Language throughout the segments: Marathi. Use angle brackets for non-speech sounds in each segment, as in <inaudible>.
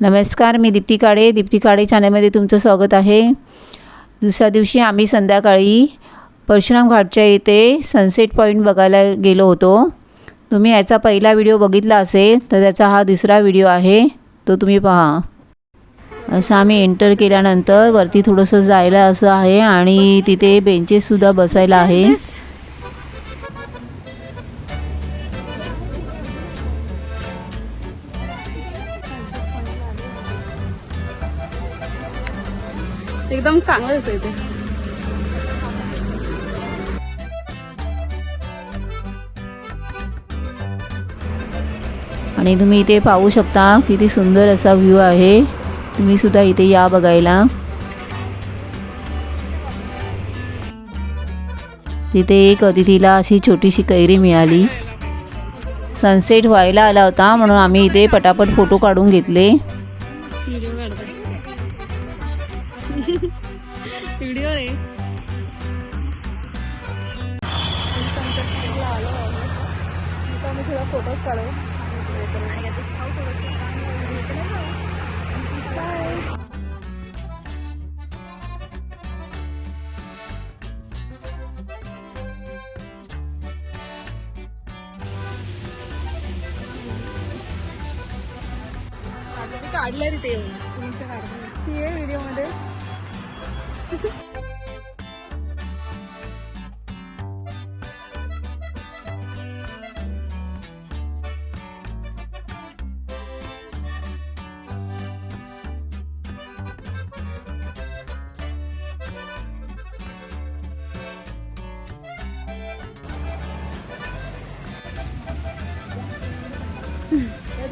नमस्कार मी दीप्ती काळे. दीप्ती काळे चॅनलमध्ये तुमचं स्वागत आहे. दुसऱ्या दिवशी आम्ही संध्याकाळी परशुराम घाटच्या इथे सनसेट पॉईंट बघायला गेलो होतो. तुम्ही याचा पहिला व्हिडिओ बघितला असेल तर त्याचा हा दुसरा व्हिडिओ आहे. तो तुम्ही पहा. असं आम्ही एंटर केल्यानंतर वरती थोडंसं जायला असं आहे आणि तिथे बेंचेससुद्धा बसायला आहे. एकदम चांगलंच आहे ते. आणि तुम्ही इथे पाहू शकता किती सुंदर असा व्ह्यू आहे. तुम्ही सुद्धा इथे या बघायला. तिथे एक अतिथीला अशी छोटीशी कैरी मिळाली. सनसेट व्हायला आला होता म्हणून आम्ही इथे पटापट फोटो काढून घेतले. व्हिडिओ रे. फोटोज काढू मी काढलंय तिथे येऊन तुमच्या काढते ती आहे व्हिडिओमध्ये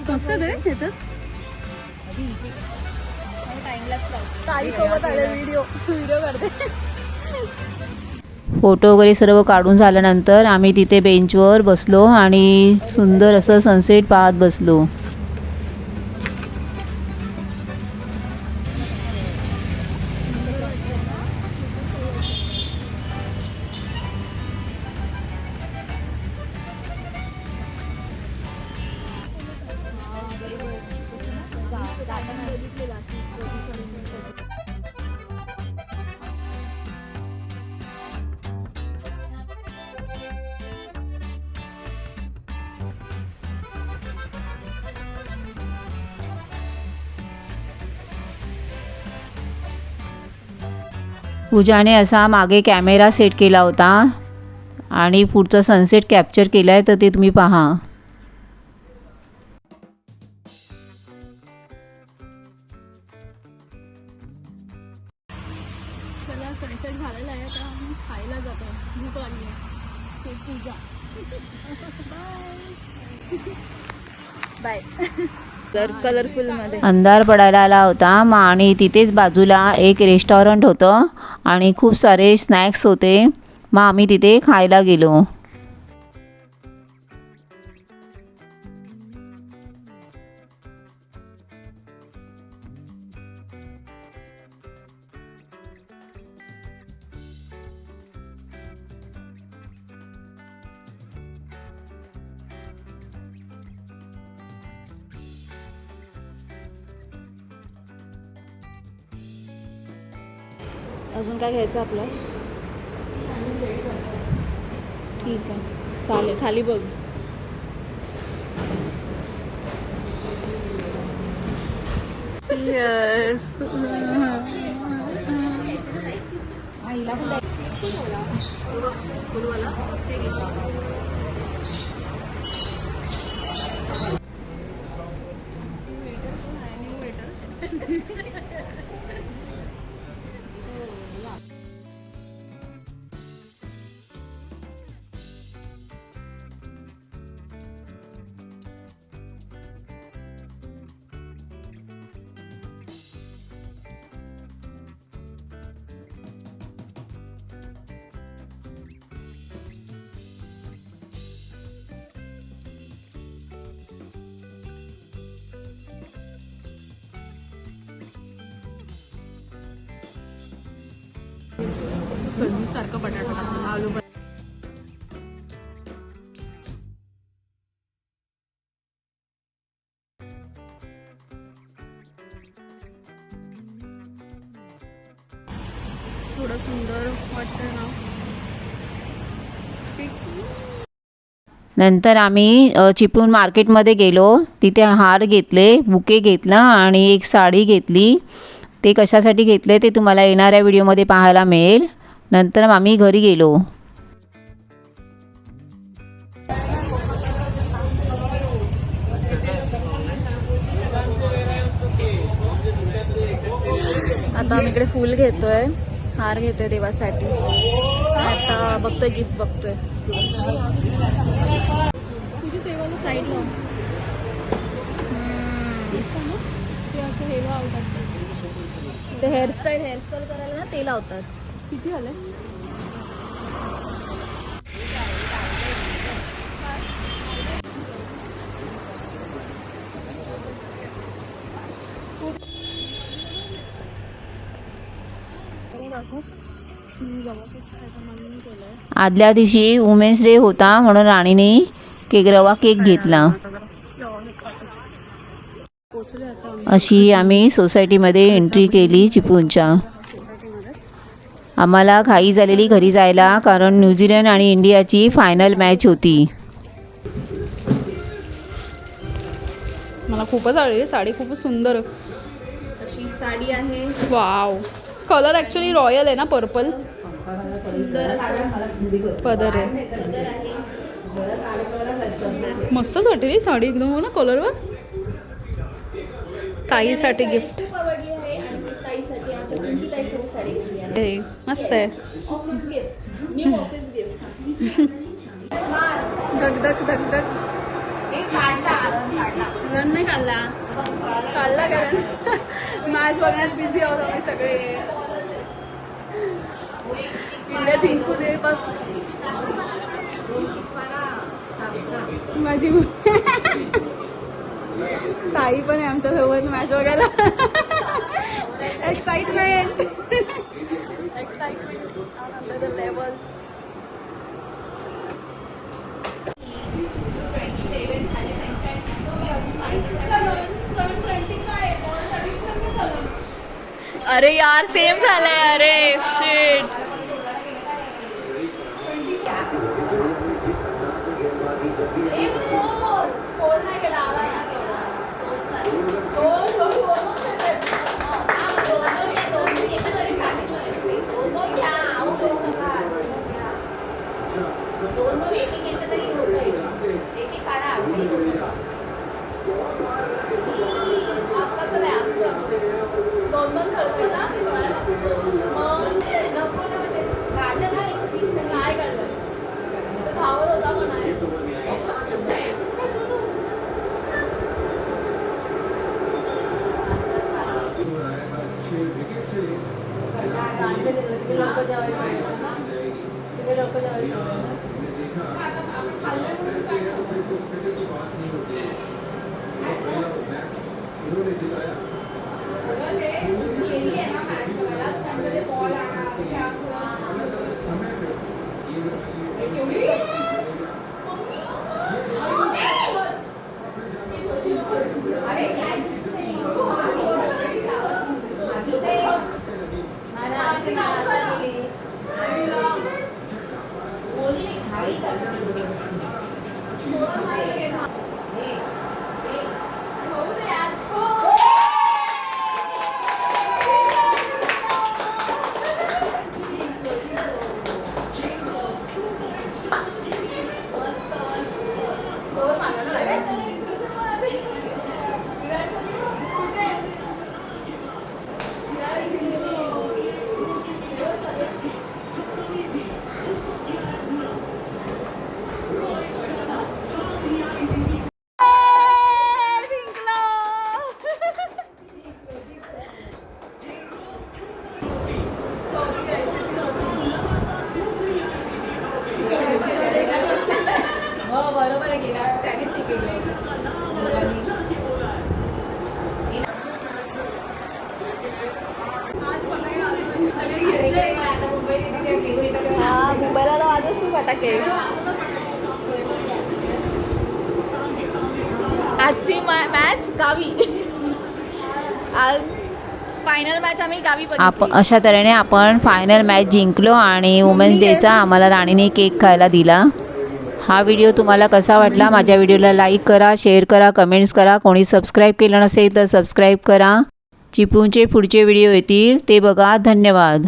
कसं ते ह्याच्यात? आले व्हिडिओ व्हिडिओ करते. फोटो वगैरे सर्व काढून झाल्यानंतर आम्ही तिथे बेंचवर बसलो आणि सुंदर असं सनसेट पाहत बसलो. पूजाने असा मागे कॅमेरा सेट केला होता. आणि पुढचं सनसेट कॅप्चर केला आहे तर ते तुम्ही पहा. चला सनसेट झालेला आहे आम्ही खायला जातो भूक लागली ते पूजा. <laughs> बाय <laughs> तर कलरफुलमध्ये अंधार पडायला आला होता मग आणि तिथेच बाजूला एक रेस्टॉरंट होतं आणि खूप सारे स्नॅक्स होते. मग आम्ही तिथे खायला गेलो. अजून काय घ्यायचं आपलं? ठीक आहे. चालेल खाली बघ. आईला बटाटा टाकतो आलू थोडं सुंदर वाटतं ना. नंतर आम्ही चिपळूण मार्केटमध्ये गेलो. तिथे हार घेतले बुके घेतला आणि एक साडी घेतली. ते कशासाठी घेतले ते तुम्हाला येणाऱ्या व्हिडिओमध्ये पाहायला मिळेल. नंतर आम्ही घरी गेलो. आता आम्ही इकडे फुल घेतोय. हार घेतोय देवासाठी. आता बघतोय गिफ्ट बघतोय. साईडला ते हेअरस्टाईल हेअरस्टाईल करायला ना ते लावतात. किती आले? आदल्या दिवशी वुमेन्स डे होता म्हणून राणीने केक रवा केक घेतला. अशी आम्ही सोसायटीमध्ये एंट्री केली चिपूनच्या आम्हाला घाई झालेली घरी जायला कारण न्यूझीलंड आणि इंडियाची फायनल मॅच होती. मला खूपच आवडली साडी खूपच सुंदर. अशी साडी आहे. वाव. कलर ॲक्च्युली रॉयल आहे ना पर्पल पदर आहे. मस्तच वाटते ही साडी एकदम हो ना कलरवर ताईसाठी गिफ्ट खूप आवडली आहे आणि ताईसाठी आमच्या कुंती ताईसाठी साडी घेतली आहे मस्त आहे. ऑफिस गिफ्ट न्यू धक धक धक धक. रन नाही काढला. काढला कारण मॅच बघण्यात बिझी आहोत आम्ही सगळे. इंडिया जिंकू दे बस. माझी ताई पण आहे आमच्यासोबत मॅच बघायला. एक्साइटमेंट एक्साइटमेंट लेवल अरे यार सेम झालंय. अरे शिट वाजच आजची मॅच गावी. आज फायनल मॅच आम्ही गावी आप अशा तऱ्हेने आपण फायनल मॅच जिंकलो आणि वुमेन्स डेचा आम्हाला राणीने केक खायला दिला. हा व्हिडिओ तुम्हाला कसा वाटला? माझ्या व्हिडिओला लाईक करा शेअर करा कमेंट्स करा. कोणी सबस्क्राईब केलं नसेल तर सबस्क्राईब करा. चिपूंचे पुढचे व्हिडिओ येतील. ते बघा. धन्यवाद.